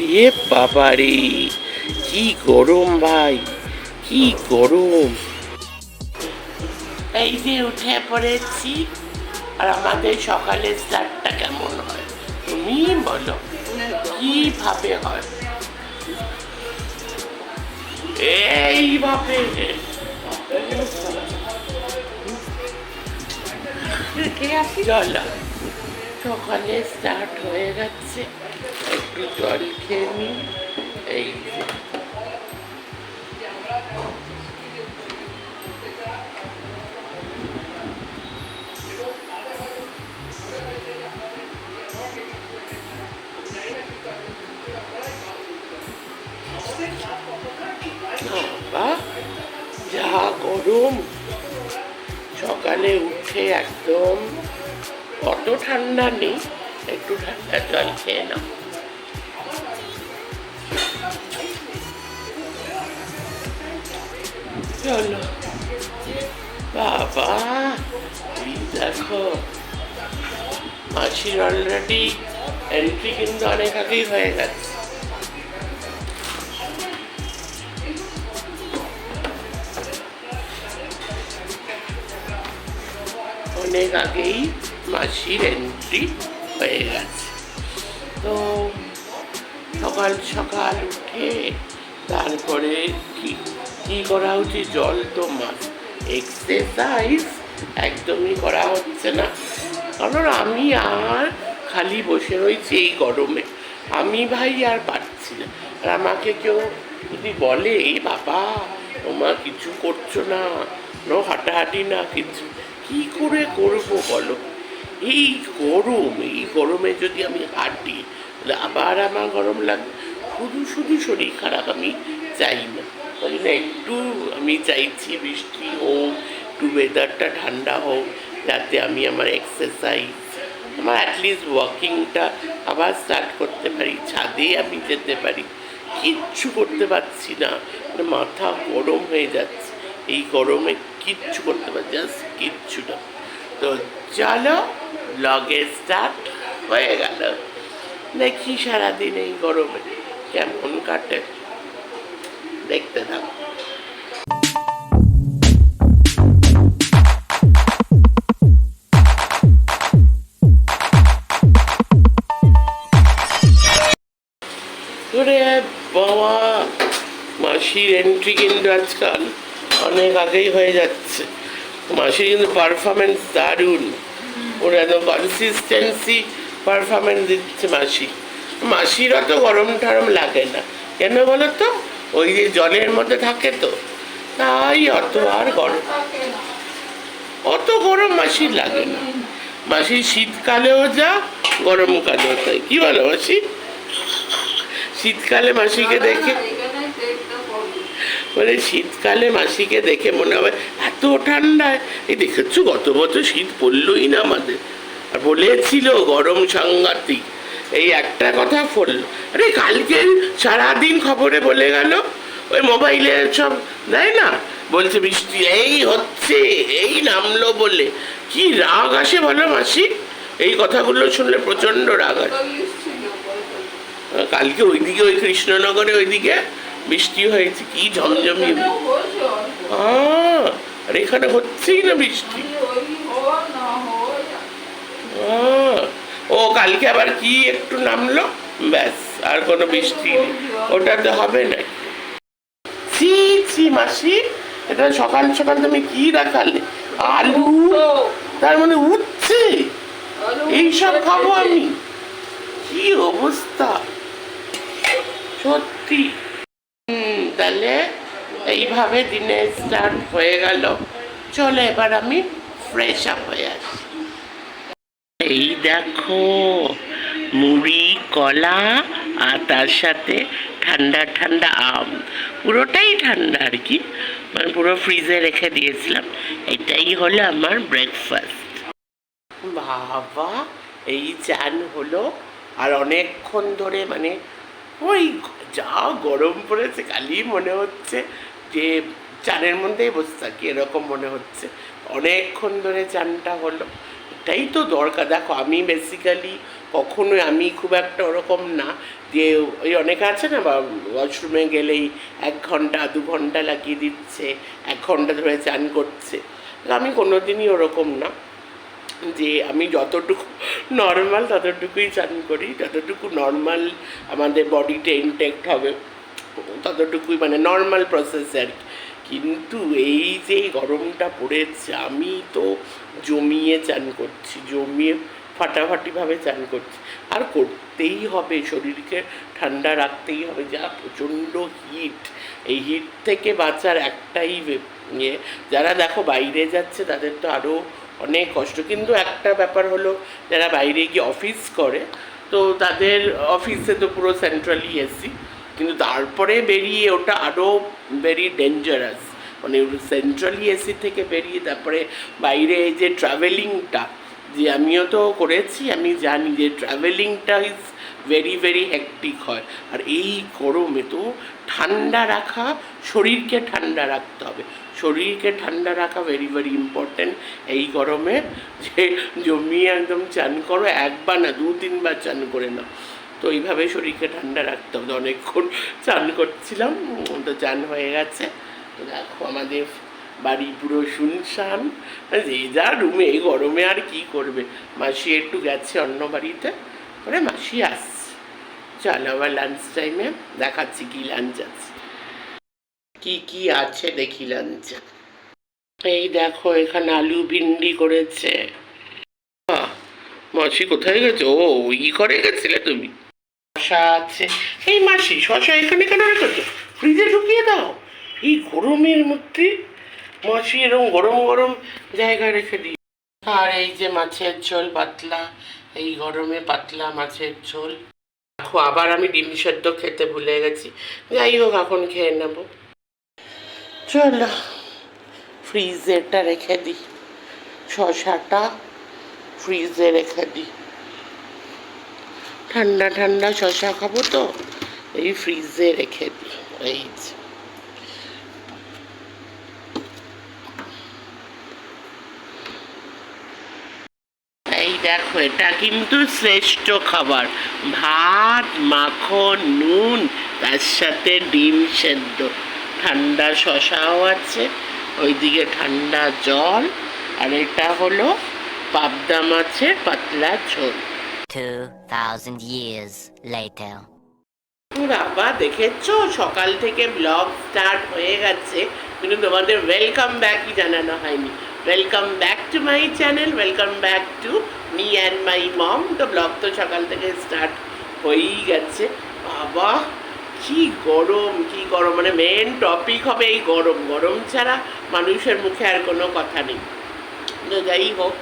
ওরে বাবারে, কি গরম ভাই, কি গরম। এই যে উঠে পড়েছি, আর আমাদের সকালের স্টার্টটা কেমন হয়? তুমি বলো, কীভাবে হয়? এইভাবে চলো, সকালে স্টার্ট হয়ে গেছে। জল খেয়ে নিই চলো বাবা, দেখো, মাসির অলরেডি এন্ট্রি কিন্তু অনেক আগেই হয়ে গেছে। অনেক আগেই মাসির এন্ট্রি হয়ে গেছে। তো সকাল সকাল উঠে তারপরে কি কি করা উচিত? জল তো মাস এক্সারসাইজ একদমই করা হচ্ছে না। কারণ আমি আর খালি বসে রয়েছি এই গরমে। আমি ভাই আর পারছি না। আর আমাকে কেউ যদি বলে, "এই বাবা তোমার কিছু করছ না? নো হাঁটাহাঁটি না, কিছু? কি করে করব বলো? এই গরম, এই গরমে যদি আমি হাঁটি, তাহলে আবার আমার গরম লাগবে। শুধু শুধু শরীর খারাপ, আমি চাই না। ওই জন্য একটু আমি চাইছি বৃষ্টি হোক, একটু ওয়েদারটা ঠান্ডা হোক, যাতে আমি আমার এক্সারসাইজ আমার অ্যাটলিস্ট ওয়াকিংটা আবার স্টার্ট করতে পারি, ছাদে আমি যেতে পারি। কিচ্ছু করতে পারছি না মানে মাথা গরম হয়ে যাচ্ছে। এই গরমে কিচ্ছু করতে পারছি জাস্ট কিচ্ছু না। তো চলো ব্লগে স্টার্ট হয়ে গেল। দেখি সারাদিন এই গরমে। কেমন কাটে? দেখতে থাকো। বাবা, মাসির এন্ট্রি কিন্তু আজকাল অনেক আগেই হয়ে যাচ্ছে। মাসির কিন্তু পারফরমেন্স দারুণ। ওর একদম কনসিস্টেন্সি পারফরমেন্স দিচ্ছে মাসি। মাসির অত গরম টরম লাগে না। কেন বলো তো? ওই যে জলের মধ্যে থাকে তো। তাই অত আর গরম অত গরম মাসির লাগে না। মাসি শীতকালেও যা গরমকালেও তাই। কি বলো মাসি? শীতকালে মাসিকে দেখে মানে শীতকালে মাসিকে দেখে মনে হবে এত ঠান্ডায় এই দেখেছ গত বছর শীত পড়লই না আমাদের। আর বলেছিল গরম সাংঘাতিক এই একটা কথা পড়ল আরে কালকে সারাদিন খবরে বলে গেল ওই মোবাইলে সব দেয় না? বলছে বৃষ্টি এই হচ্ছে এই নামলো বলে। কি রাগ আসে বলো মাসি? এই কথাগুলো শুনলে প্রচণ্ড রাগ আসে কালকে ওইদিকে ওই কৃষ্ণনগরে ওইদিকে বৃষ্টি হয়েছে কি ঝমঝমি আহ, আর এখানে হচ্ছেই না বৃষ্টি। ও কালকে আবার কি একটু নামলো? ব্যাস আর কোনো বৃষ্টি নেই। ওটা তো হবে না। ছি ছি মাসি এটা সকাল সকাল তুমি কি দেখালে? আলু তার মানে উঠছে এইসব খাব আমি। কি অবস্থা? সত্যি। হুম তাহলে এইভাবে দিনের স্টার্ট হয়ে গেল। চলে এবার আমি ফ্রেশ আপ হয়ে আসি। এই দেখো, মুড়ি, কলা আর তার সাথে ঠান্ডা ঠান্ডা আম। পুরোটাই ঠান্ডা আর কি। মানে পুরো ফ্রিজে রেখে দিয়েছিলাম। এটাই হলো আমার ব্রেকফাস্ট বাবা, এই চান হলো আর অনেকক্ষণ ধরে মানে ওই যা গরম পড়েছে, খালি মনে হচ্ছে যে চানের মধ্যেই বসে থাকি, এরকম মনে হচ্ছে। অনেকক্ষণ ধরে চানটা হলো। এটাই তো দরকার। দেখো, আমি বেসিক্যালি কখনোই আমি খুব একটা ওরকম না। যে ওই অনেকে আছে না, বা ওয়াশরুমে গেলেই এক ঘণ্টা, দু ঘণ্টা লাগিয়ে দিচ্ছে, এক ঘণ্টা ধরে চান করছে। আমি কোনো দিনই ওরকম না। যে আমি যতটুকু নর্মাল ততটুকুই চান করি, যতটুকু নর্মাল আমাদের বডিতে ইনটেক্ট হবে, ততটুকুই মানে নর্মাল প্রসেস আর কি। কিন্তু এই যে গরমটা পড়েছে, আমি তো জমিয়ে চান করছি, জমিয়ে ফাটাফাটিভাবে চান করছি। আর করতেই হবে, শরীরকে ঠান্ডা রাখতেই হবে, যা প্রচণ্ড হিট এই হিট থেকে বাঁচার একটাই ইয়ে। যারা দেখো বাইরে যাচ্ছে, তাদের তো আরও অনেক কষ্ট। কিন্তু একটা ব্যাপার হলো, যারা বাইরে গিয়ে অফিস করে, তো তাদের অফিসে তো পুরো সেন্ট্রালি এসি কিন্তু তারপরে বেরিয়ে ওটা আরও ভেরি ডেঞ্জারাস মানে সেন্ট্রালি এসি থেকে বেরিয়ে তারপরে বাইরে এই যে ট্রাভেলিংটা যে আমিও তো করেছি, আমি জানি যে ট্রাভেলিংটা ইজ ভেরি ভেরি হেকটিক হয়। আর এই গরমে তো ঠান্ডা রাখা, শরীরকে ঠান্ডা রাখতে হবে। শরীরকে ঠান্ডা রাখা ভেরি ভেরি ইম্পর্ট্যান্ট এই গরমে। যে জমিয়ে একদম চান করো, একবার না দু তিনবার চান করে নাও। তো এইভাবে শরীরকে ঠান্ডা রাখতে হবে। অনেকক্ষণ চান করছিলাম, তো চান হয়ে গেছে। তো দেখো আমাদের বাড়ি পুরো শুনশান। যে যা রুমে, এই গরমে আর কি করবে? মাসি একটু গেছে অন্য বাড়িতে। পরে মাসি আসছে। চল আবার লাঞ্চ টাইমে দেখাচ্ছি কি লাঞ্চ আছে। কি কি আছে দেখি লাঞ্চে এই দেখো, এখানে আলু ভিন্ডি করেছে। মাসি কোথায় গেছে? ও, ই করে গেছিলে তুমি? শশা আছে। এই মাসি শশা এখানে কেন রেখেছো? ফ্রিজে ঢুকিয়ে দাও। এই গরমের মধ্যে মাসি এরকম গরম গরম জায়গায় রেখে দিই আর এই যে মাছের ঝোল পাতলা, এই গরমে পাতলা মাছের ঝোল। দেখো, আবার আমি ডিম সেদ্ধ খেতে ভুলে গেছি। যাই হোক, এখন খেয়ে নেব। চলো, ফ্রিজেরটা রেখে দিই। শশাটা ফ্রিজে রেখে দিই। ঠান্ডা ঠান্ডা শশা খাব তো, এই ফ্রিজে রেখে দিই এই। এই দেখো, এটা কিন্তু শ্রেষ্ঠ খাবার। ভাত, মাখন, নুন, তার সাথে ডিম সেদ্ধ। ঠান্ডা শশাও আছে, ওইদিকে ঠান্ডা জল, আর এটা হলো পাবদা মাছের পাতলা ঝোল। 2,000 years later. বাবা দেখেছ? সকাল থেকে ব্লগ স্টার্ট হয়ে গেছে। কিন্তু তোমাদের ওয়েলকাম ব্যাকই জানানো হয়নি। Welcome back to my channel welcome back to me and my mom তো ব্লগ তো সকাল থেকে স্টার্ট হয়েই গেছে। বাবা কি গরম কি গরম। মানে মেন টপিক হবে এই গরম। গরম ছাড়া মানুষের মুখে আর কোনো কথা নেই। তো যাই হোক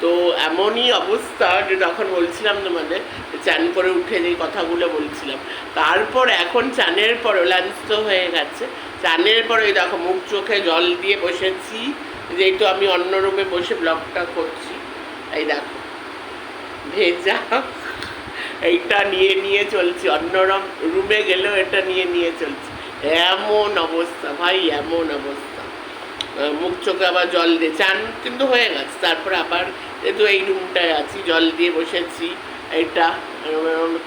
তো এমনই অবস্থা যে তখন বলছিলাম তোমাদের চান করে উঠে যে কথাগুলো বলছিলাম। তারপর এখন চানের পর লাঞ্চ তো হয়ে গেছে। চানের পরে ওই দেখো মুখ চোখে জল দিয়ে বসেছি। যেহেতু আমি অন্য রুমে বসে ব্লগটা করছি। এই দেখো, ভেজা। এইটা নিয়ে নিয়ে চলছি। অন্য রুমে গেলেও এটা নিয়ে নিয়ে চলছি। এমন অবস্থা ভাই, এমন অবস্থা। মুখ চোখে আবার জল দিয়ে। চান কিন্তু হয়ে গেছে। তারপরে আবার যেহেতু এই রুমটায় আছি, জল দিয়ে বসেছি, এটা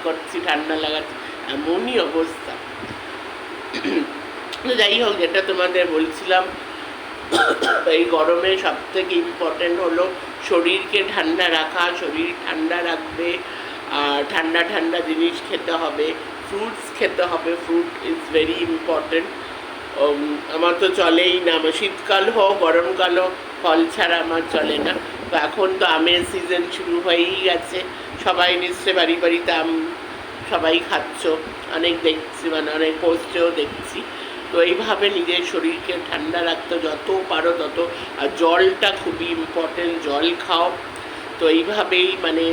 করছি, ঠান্ডা লাগাচ্ছি, এমনই অবস্থা। যাই হোক, যেটা তোমাদের বলছিলাম, এই গরমে সব থেকে ইম্পর্টেন্ট হলো শরীরকে ঠান্ডা রাখা, শরীর ঠান্ডা রাখবে, আর ঠান্ডা ঠান্ডা জিনিস খেতে হবে ফ্রুটস খেতে হবে ফ্রুট ইজ ভেরি ইম্পর্টেন্ট আমার তো চলেই না, শীতকাল হোক, গরমকাল হোক, ফল ছাড়া আমার চলে না। তো এখন তো আমের সিজন শুরু হয়েই গেছে। সবাই নিশ্চয় বাড়ি বাড়িতে আম সবাই খাচ্ছ। অনেক দেখছি মানে অনেক পোস্টেও দেখছি। তো এইভাবে নিজের শরীরকে ঠান্ডা রাখতে যত পারো তত, আর জলটা খুবই ইম্পর্টেন্ট জল খাও। তো এইভাবেই মানে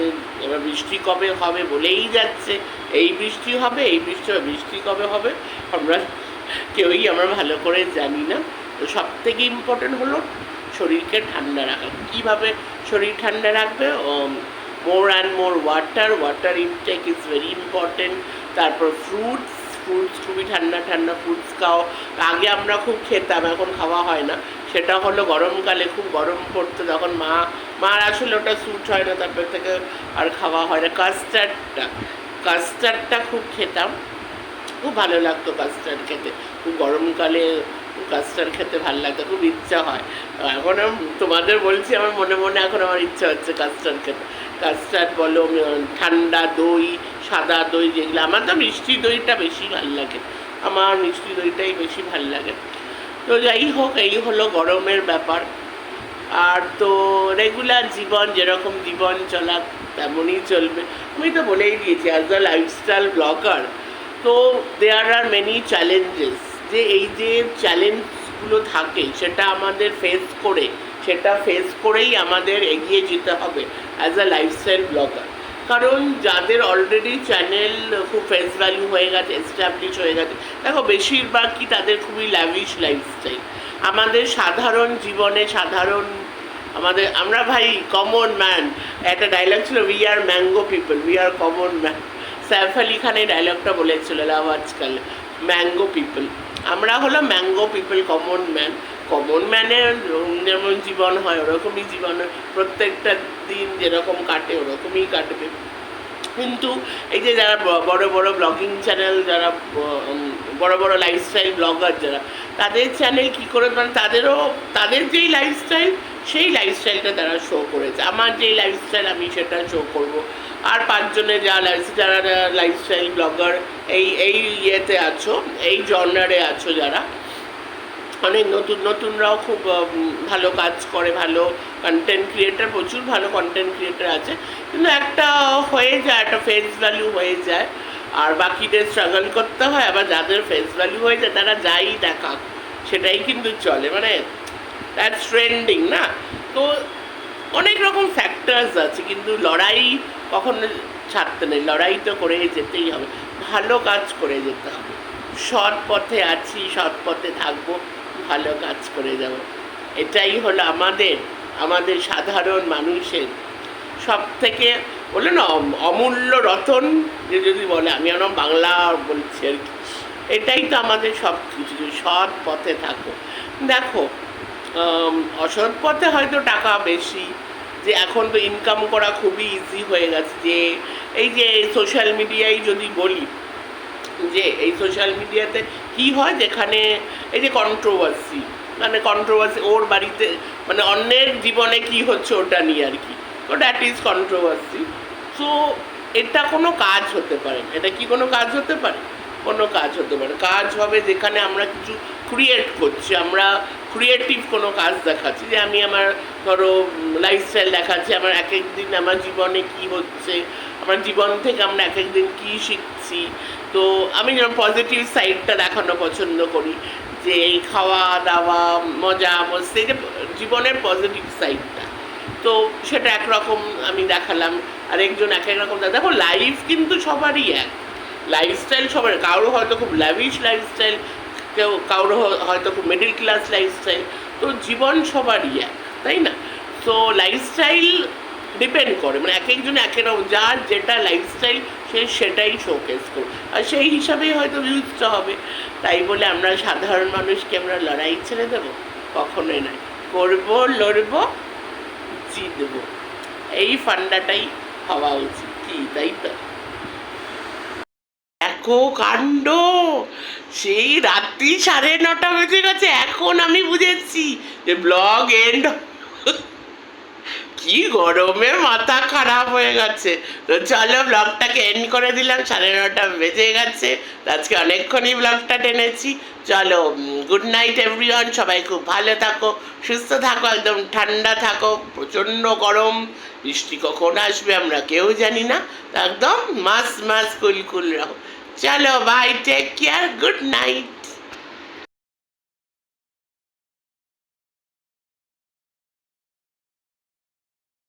এবার বৃষ্টি কবে হবে বলেই যাচ্ছে। এই বৃষ্টি হবে, এই বৃষ্টি বৃষ্টি কবে হবে আমরা কেউই আমরা ভালো করে জানি না। তো সব থেকে ইম্পর্টেন্ট হলো শরীরকে ঠান্ডা রাখা। কীভাবে শরীর ঠান্ডা রাখবে? More and more water water intake is very important তারপর ফ্রুটস ফ্রুটস খুবই ঠান্ডা ঠান্ডা ফ্রুটস খাও। আগে আমরা খুব খেতাম, এখন খাওয়া হয় না। সেটা হলো গরমকালে খুব গরম পড়তো, তখন মা, মার আসলে ওটা স্যুট হয় না, তারপর থেকে আর খাওয়া হয় না। কাস্টার্ডটা কাস্টার্ডটা খুব খেতাম। খুব ভালো লাগতো কাস্টার্ড খেতে। খুব গরমকালে কাস্টার্ড খেতে ভালো লাগতো খুব ইচ্ছা হয়। এখন তোমাদের বলছি, আমার মনে মনে এখন আমার ইচ্ছা হচ্ছে কাস্টার্ড খেতে। কাস্টার্ড বলো ঠান্ডা দই, সাদা দই যেগুলো, আমার তো মিষ্টি দইটা বেশি ভালো লাগে। আমার মিষ্টি দইটাই বেশি ভালো লাগে। তো যাই হোক, এই হলো গরমের ব্যাপার। আর তো রেগুলার জীবন, যেরকম জীবন চলা, তেমনই চলবে। আমি তো বলেই দিয়েছি অ্যাজ দ্য লাইফস্টাইল ব্লগার তো দেয়ার আর মেনি চ্যালেঞ্জেস যে এই যে চ্যালেঞ্জগুলো থাকে, সেটা আমাদের ফেস করে, সেটা ফেস করেই আমাদের এগিয়ে যেতে হবে অ্যাজ আ লাইফস্টাইল ব্লগার কারণ যাদের অলরেডি চ্যানেল খুব ফেস ভ্যালু হয়ে গেছে এস্টাবলিশ হয়ে গেছে, দেখো বেশিরভাগই তাদের খুবই ল্যাভিশ লাইফস্টাইল আমাদের সাধারণ জীবনে সাধারণ, আমাদের, আমরা ভাই কমন ম্যান একটা ডায়লগ ছিল we are mango people we are common man Saif Ali Khan এই ডায়লগটা বলেছিল লাভ আজকাল ম্যাঙ্গো পিপল আমরা হলো mango people, common man. Common ম্যানের যেমন জীবন হয়, ওরকমই জীবন। প্রত্যেকটা দিন যেরকম কাটে, ওরকমই কাটবে। কিন্তু এই যে যারা বড় বড় ব্লগিং চ্যানেল, যারা বড় বড় লাইফস্টাইল ব্লগার যারা, তাদের চ্যানেল কী করে মানে তাদেরও, তাদের যেই লাইফস্টাইল সেই লাইফস্টাইলটা তারা শো করেছে। আমার যেই লাইফস্টাইল আমি সেটা শো করব। আর পাঁচজনে লাইফ যারা লাইফস্টাইল ব্লগার এই এই ইয়েতে আছো, এই জর্নারে আছো যারা, অনেক নতুন, নতুনরাও খুব ভালো কাজ করে, ভালো কন্টেন্ট ক্রিয়েটার প্রচুর ভালো কন্টেন্ট ক্রিয়েটার আছে। কিন্তু একটা হয়ে যায়, একটা ফেস ভ্যালু হয়ে যায়, আর বাকিদের স্ট্রাগল করতে হয়, আবার যাদের ফেস ভ্যালু হয়ে যায়, তারা যাই দেখা সেটাই কিন্তু চলে। মানে দ্যাটস ট্রেন্ডিং না? তো অনেক রকম ফ্যাক্টরস আছে, কিন্তু লড়াই কখনো ছাড়তে নেই, লড়াই তো করে যেতেই হবে, ভালো কাজ করে যেতে হবে। সৎ পথে আছি, সৎ পথে থাকব, ভালো কাজ করে যাব। এটাই হলো আমাদের আমাদের সাধারণ মানুষের সব থেকে বলে না অমূল্য রতন যে যদি বলে, আমি আমার বাংলা বলছি আর কি। এটাই তো আমাদের সব কিছু সৎ পথে থাকো দেখো অসৎ পথে হয়তো টাকা বেশি যে এখন তো ইনকাম করা খুবই ইজি হয়ে গেছে। যে এই যে সোশ্যাল মিডিয়ায় যদি বলি, যে এই সোশ্যাল মিডিয়াতে কি হয় যেখানে এই যে কন্ট্রোভার্সি মানে কন্ট্রোভার্সি ওর বাড়িতে মানে অন্যের জীবনে কি হচ্ছে ওটা নিয়ে আর কি। তো দ্যাট ইজ কন্ট্রোভার্সি সো এটা কোনো কাজ হতে পারে এটা কি কোনো কাজ হতে পারে? কোনো কাজ হতে পারে কাজ হবে যেখানে আমরা কিছু ক্রিয়েট করছি। আমরা ক্রিয়েটিভ কোনো কাজ দেখাচ্ছি, যে আমি আমার ধরো লাইফস্টাইল দেখাচ্ছি, আমার এক এক দিন আমার জীবনে কি হচ্ছে, আমার জীবন থেকে আমরা এক একদিন কী শিখছি। তো আমি যেমন পজিটিভ সাইডটা দেখানো পছন্দ করি, যে খাওয়া দাওয়া মজা, মস্তি যে জীবনের পজিটিভ সাইডটা তো সেটা একরকম আমি দেখালাম, আরেকজন এক এক রকম দেখো লাইফ কিন্তু সবারই এক। লাইফস্টাইল সবার কারও হয়তো খুব ল্যাভিশ লাইফস্টাইল কেউ কারও হ- হয়তো খুব মিডিল ক্লাস লাইফস্টাইল তো জীবন সবারই এক, তাই না? তো লাইফস্টাইল ডিপেন্ড করে মানে এক একজন এক এক যার যেটা লাইফস্টাইল সে সেটাই শোকেস করবে। আর সেই হিসাবেই হয়তো ভিউজটা হবে। তাই বলে আমরা সাধারণ মানুষকে আমরা লড়াই ছেড়ে দেবো? কখনোই নয়। করব, লড়বো, জিতবো। এই ফান্ডাটাই হওয়া উচিত। কি, তাই তো? কাণ্ড। সেই রাত্রি সাড়ে নটা বেজে গেছে, এখন আমি বুঝেছি যে ব্লগ এন্ড কি গরমে মাথা খারাপ হয়ে গেছে। তো চলো ব্লগটাকে এন্ড করে দিলাম, সাড়ে নটা বেজে গেছে। আজকে অনেকক্ষণই ব্লগটা টেনেছি। চলো গুড নাইট এভরিওয়ান সবাই খুব ভালো থাকো, সুস্থ থাকো, একদম ঠান্ডা থাকো। প্রচণ্ড গরম, বৃষ্টি কখন আসবে আমরা কেউ জানি না। একদম মাস মাস কুল কুল রাখো চলো bye take care good night